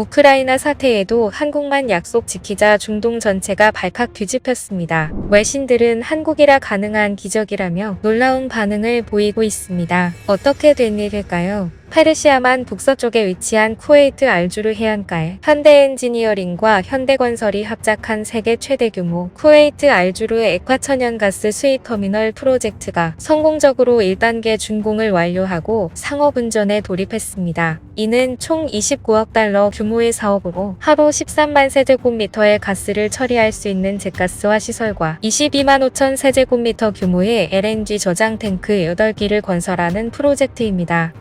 우크라이나 사태에도 한국만 약속 지키자 중동 전체가 발칵 뒤집혔습니다. 외신들은 한국이라 가능한 기적이라며 놀라운 반응을 보이고 있습니다. 어떻게 된 일일까요? 페르시아만 북서쪽에 위치한 쿠웨이트 알주르 해안가에 현대엔지니어링과 현대건설이 합작한 세계 최대 규모 쿠웨이트 알주르 액화천연가스 수입터미널 프로젝트가 성공적으로 1단계 준공을 완료하고 상업운전에 돌입했습니다. 이는 총 29억 달러 규모의 사업으로 하루 13만 세제곱미터의 가스를 처리할 수 있는 제가스화 시설과 22만 5천 세제곱미터 규모의 LNG 저장 탱크 8기를 건설하는 프로젝트입니다.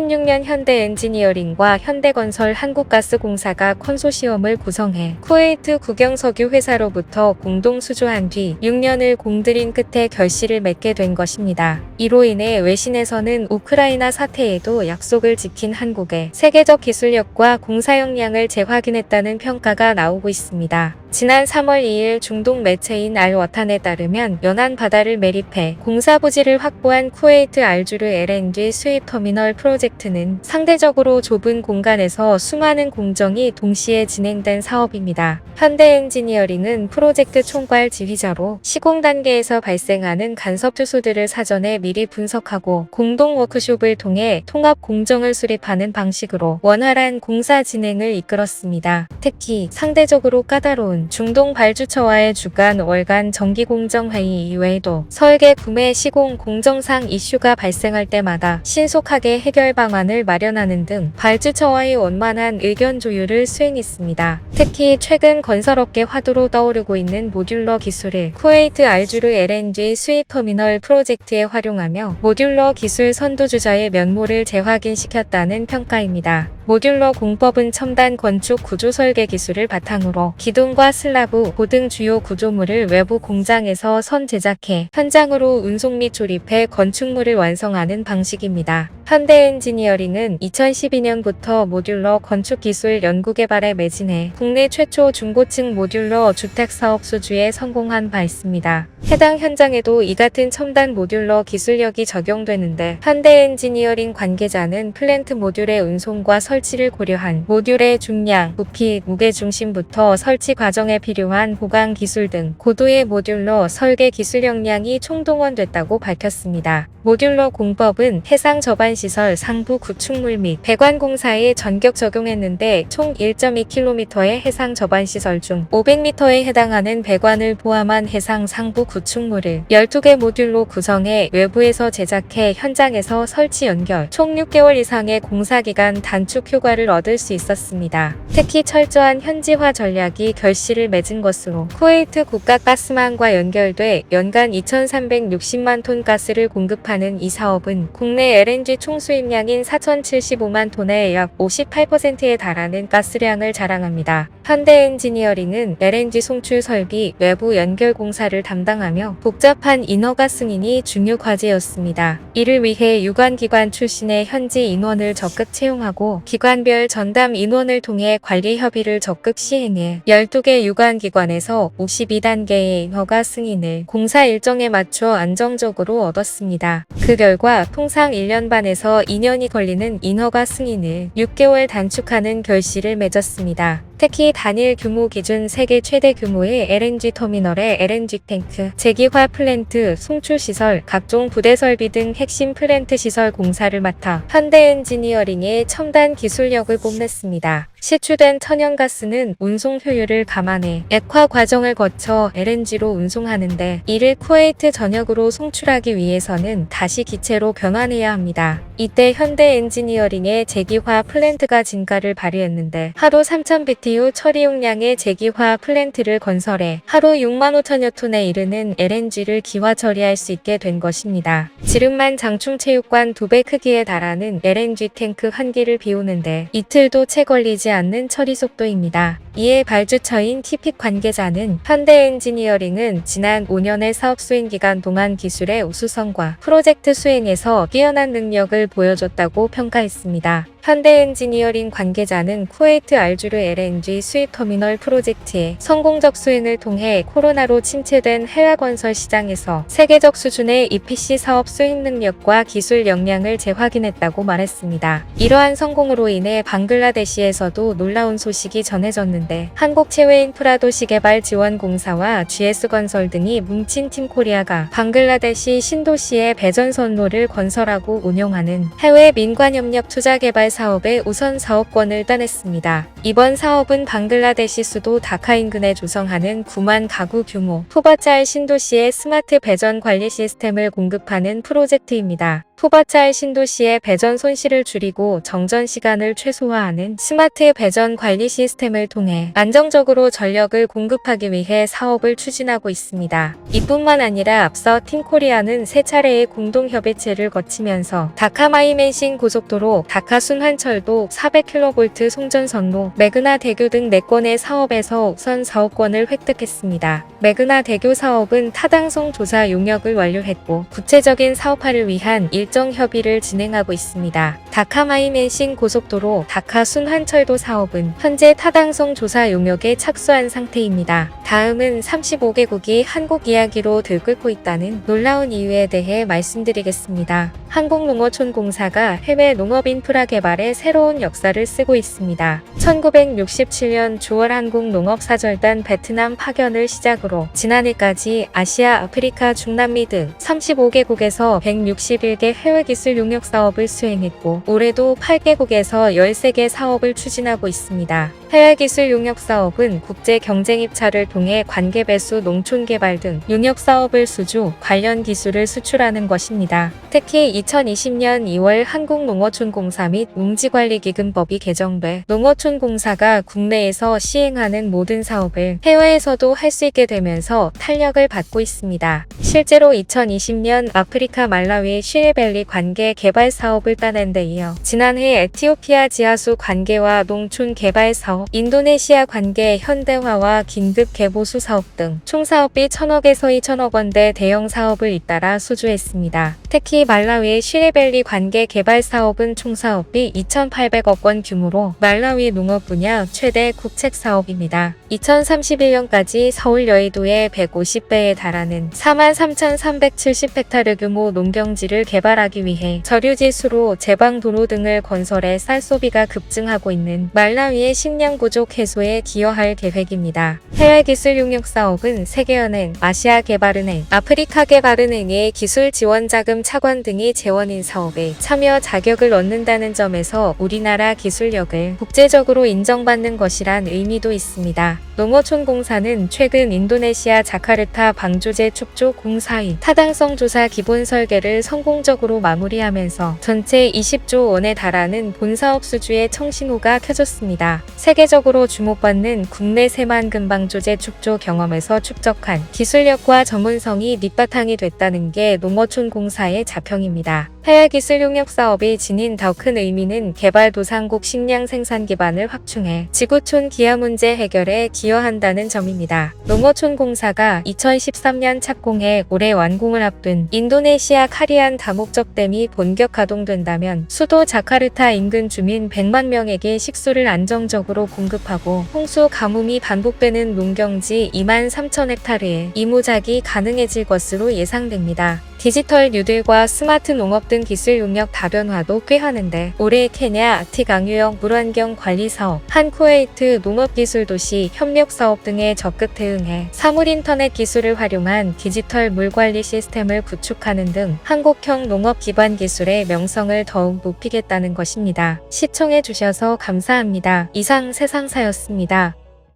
2016년 현대 엔지니어링과 현대건설 한국가스공사가 컨소시엄을 구성해 쿠웨이트 국영석유 회사로부터 공동 수주한 뒤 6년을 공들인 끝에 결실을 맺게 된 것입니다. 이로 인해 외신에서는 우크라이나 사태에도 약속을 지킨 한국의 세계적 기술력과 공사 역량을 재확인했다는 평가가 나오고 있습니다. 지난 3월 2일 중동 매체인 알워탄에 따르면 연안 바다를 매립해 공사 부지를 확보한 쿠웨이트 알주르 LNG 수입 터미널 프로젝트는 상대적으로 좁은 공간에서 수많은 공정이 동시에 진행된 사업입니다. 현대 엔지니어링은 프로젝트 총괄 지휘자로 시공 단계에서 발생하는 간섭 투소들을 사전에 미리 분석하고 공동 워크숍을 통해 통합 공정을 수립하는 방식으로 원활한 공사 진행을 이끌었습니다. 특히 상대적으로 까다로운 중동 발주처와의 주간 월간 정기 공정 회의 이외에도 설계 구매 시공 공정상 이슈가 발생할 때마다 신속하게 해결 방안을 마련하는 등 발주처와의 원만한 의견 조율을 수행했습니다. 특히 최근 건설업계 화두로 떠오르고 있는 모듈러 기술을 쿠웨이트 알주르 LNG 수입 터미널 프로젝트에 활용하며 모듈러 기술 선두주자의 면모를 재확인시켰다는 평가입니다. 모듈러 공법은 첨단 건축 구조 설계 기술을 바탕으로 기둥과 슬라브, 고등 주요 구조물을 외부 공장에서 선 제작해 현장으로 운송 및 조립해 건축물을 완성하는 방식입니다. 현대 엔지니어링은 2012년부터 모듈러 건축 기술 연구 개발에 매진해 국내 최초 중고층 모듈러 주택 사업 수주에 성공한 바 있습니다. 해당 현장에도 이 같은 첨단 모듈러 기술력이 적용되는데 현대 엔지니어링 관계자는 플랜트 모듈의 운송과 설치를 고려한 모듈의 중량, 부피, 무게 중심부터 설치 과정에 필요한 보강 기술 등 고도의 모듈러 설계 기술 역량이 총동원됐다고 밝혔습니다. 모듈러 공법은 해상 저반 시설 상부 구축물 및 배관 공사에 전격 적용했는데 총 1.2km의 해상 저반 시설 중 500m에 해당하는 배관을 포함한 해상 상부 구축물을 12개 모듈로 구성해 외부에서 제작해 현장에서 설치 연결 총 6개월 이상의 공사 기간 단축 효과를 얻을 수 있었습니다. 특히 철저한 현지화 전략이 결실을 맺은 것으로 쿠웨이트 국가 가스망과 연결돼 연간 2,360만 톤 가스를 공급하는 이 사업은 국내 LNG 총 수입량인 4,075만 톤의 약 58%에 달하는 가스량을 자랑합니다. 현대엔지니어링은 LNG 송출 설비, 외부 연결 공사를 담당하며 복잡한 인허가 승인이 중요 과제였습니다. 이를 위해 유관기관 출신의 현지 인원을 적극 채용하고 기관별 전담 인원을 통해 관리 협의를 적극 시행해 12개 유관기관에서 52단계의 허가 승인을 공사 일정에 맞춰 안정적으로 얻었습니다. 그 결과 통상 1년 반에 서 2년이 걸리는 인허가 승인을 6개월 단축하는 결실을 맺었습니다. 특히 단일 규모 기준 세계 최대 규모의 LNG 터미널의 LNG 탱크, 재기화 플랜트, 송출 시설, 각종 부대 설비 등 핵심 플랜트 시설 공사를 맡아 현대 엔지니어링의 첨단 기술력을 뽐냈습니다. 시추된 천연가스는 운송 효율을 감안해 액화 과정을 거쳐 LNG로 운송하는데 이를 쿠웨이트 전역으로 송출하기 위해서는 다시 기체로 변환해야 합니다. 이때 현대 엔지니어링의 재기화 플랜트가 진가를 발휘했는데 하루 3000BTU 처리 용량의 재기화 플랜트를 건설해 하루 6만 5천여 톤에 이르는 LNG를 기화 처리할 수 있게 된 것입니다. 지름만 장충체육관 두 배 크기에 달하는 LNG 탱크 한 기를 비우는데 이틀도 채 걸리지 않는 처리 속도입니다. 이에 발주처인 티픽 관계자는 현대 엔지니어링은 지난 5년의 사업 수행 기간 동안 기술의 우수성과 프로젝트 수행에서 뛰어난 능력을 보여줬다고 평가했습니다. 현대엔지니어링 관계자는 쿠웨이트 알주르 LNG 수입 터미널 프로젝트의 성공적 수행을 통해 코로나로 침체된 해외 건설 시장에서 세계적 수준의 EPC 사업 수익 능력과 기술 역량을 재확인했다고 말했습니다. 이러한 성공으로 인해 방글라데시에서도 놀라운 소식이 전해졌는데 한국체외인프라도시개발지원공사와 GS건설 등이 뭉친 팀 코리아가 방글라데시 신도시에 배전선로를 건설하고 운영하는 해외 민관협력 투자개발 사업의 우선 사업권을 따냈습니다. 이번 사업은 방글라데시 수도 다카 인근에 조성하는 9만 가구 규모 푸바짤 신도시의 스마트 배전 관리 시스템을 공급하는 프로젝트입니다. 푸바짤 신도시의 배전 손실을 줄이고 정전 시간을 최소화하는 스마트 배전 관리 시스템을 통해 안정적으로 전력을 공급하기 위해 사업을 추진하고 있습니다. 이뿐만 아니라 앞서 팀코리아는 세 차례의 공동 협의체를 거치면서 다카마이맨신 고속도로, 다카순환철도 400kV 송전선로, 매그나 대교 등 4건의 사업에서 우선 사업권을 획득했습니다. 매그나 대교 사업은 타당성 조사 용역을 완료했고 구체적인 사업화를 위한 일정 협의를 진행하고 있습니다. 다카마이맨신 고속도로, 다카 순환철도 사업은 현재 타당성 조사 용역에 착수한 상태입니다. 다음은 35개국이 한국 이야기로 들끓고 있다는 놀라운 이유에 대해 말씀드리겠습니다. 한국농어촌공사가 해외 농업 인프라 개발에 새로운 역사를 쓰고 있습니다. 1967년 6월 한국농업사절단 베트남 파견을 시작으로 지난해까지 아시아, 아프리카, 중남미 등 35개국에서 161개 해외 기술 용역 사업을 수행했고 올해도 8개국에서 13개 사업을 추진하고 있습니다. 해외 기술 용역 사업은 국제 경쟁 입찰을 통해 관계 배수, 농촌 개발 등 용역 사업을 수주, 관련 기술을 수출하는 것입니다. 특히 2020년 2월 한국농어촌공사 및 농지관리기금법이 개정돼 농어촌공사가 국내에서 시행하는 모든 사업을 해외에서도 할 수 있게 되면서 탄력을 받고 있습니다. 실제로 2020년 아프리카 말라위 슈에벨 리 관계 개발 사업을 따낸 데 이어 지난해 에티오피아 지하수 관계와 농촌 개발 사업, 인도네시아 관계 현대화와 긴급 개보수 사업 등 총 사업비 1000억에서 2천억 원대 대형 사업을 잇따라 수주했습니다. 특히 말라위 슈에벨리 관계 개발 사업은 총 사업비 2,800억 원 규모로 말라위 농업 분야 최대 국책 사업입니다. 2031년까지 서울 여의도에 150배에 달하는 43,370헥타르 규모 농경지를 개발 하기 위해 저류지수로 제방도로 등을 건설해 쌀 소비가 급증하고 있는 말라위의 식량 부족 해소에 기여할 계획입니다. 해외 기술 용역 사업은 세계은행, 아시아 개발은행, 아프리카 개발은행의 기술 지원 자금 차관 등이 재원인 사업에 참여 자격을 얻는다는 점에서 우리나라 기술력을 국제적으로 인정받는 것이란 의미도 있습니다. 농어촌공사는 최근 인도네시아 자카르타 방조제 축조 공사인 타당성 조사 기본 설계를 성공적으로 마무리하면서 전체 20조 원에 달하는 본사업 수주의 청신호가 켜졌습니다. 세계적으로 주목받는 국내 새만 금방조제 축조 경험에서 축적한 기술력과 전문성이 밑바탕이 됐다는 게 농어촌 공사의 자평입니다. 해외기술 용역 사업이 지닌 더 큰 의미는 개발도상국 식량 생산 기반을 확충해 지구촌 기아 문제 해결에 기여한다는 점입니다. 농어촌 공사가 2013년 착공해 올해 완공을 앞둔 인도네시아 카리안 다목적 댐이 본격 가동된다면 수도 자카르타 인근 주민 100만 명에게 식수를 안정적으로 공급하고 홍수 가뭄이 반복되는 농경지 2만 3천 헥타르에 이무작이 가능해질 것으로 예상됩니다. 디지털 뉴딜과 스마트 농업 등 기술 용역 다변화도 꾀하는데 올해 케냐 아티강유형 물환경 관리 사업, 한 쿠웨이트 농업기술도시 협력 사업 등에 적극 대응해 사물 인터넷 기술을 활용한 디지털 물 관리 시스템을 구축하는 등 한국형 농업 기반 기술의 명성을 더욱 높이겠다는 것입니다. 시청해 주셔서 감사합니다. 이상 세상사였습니다.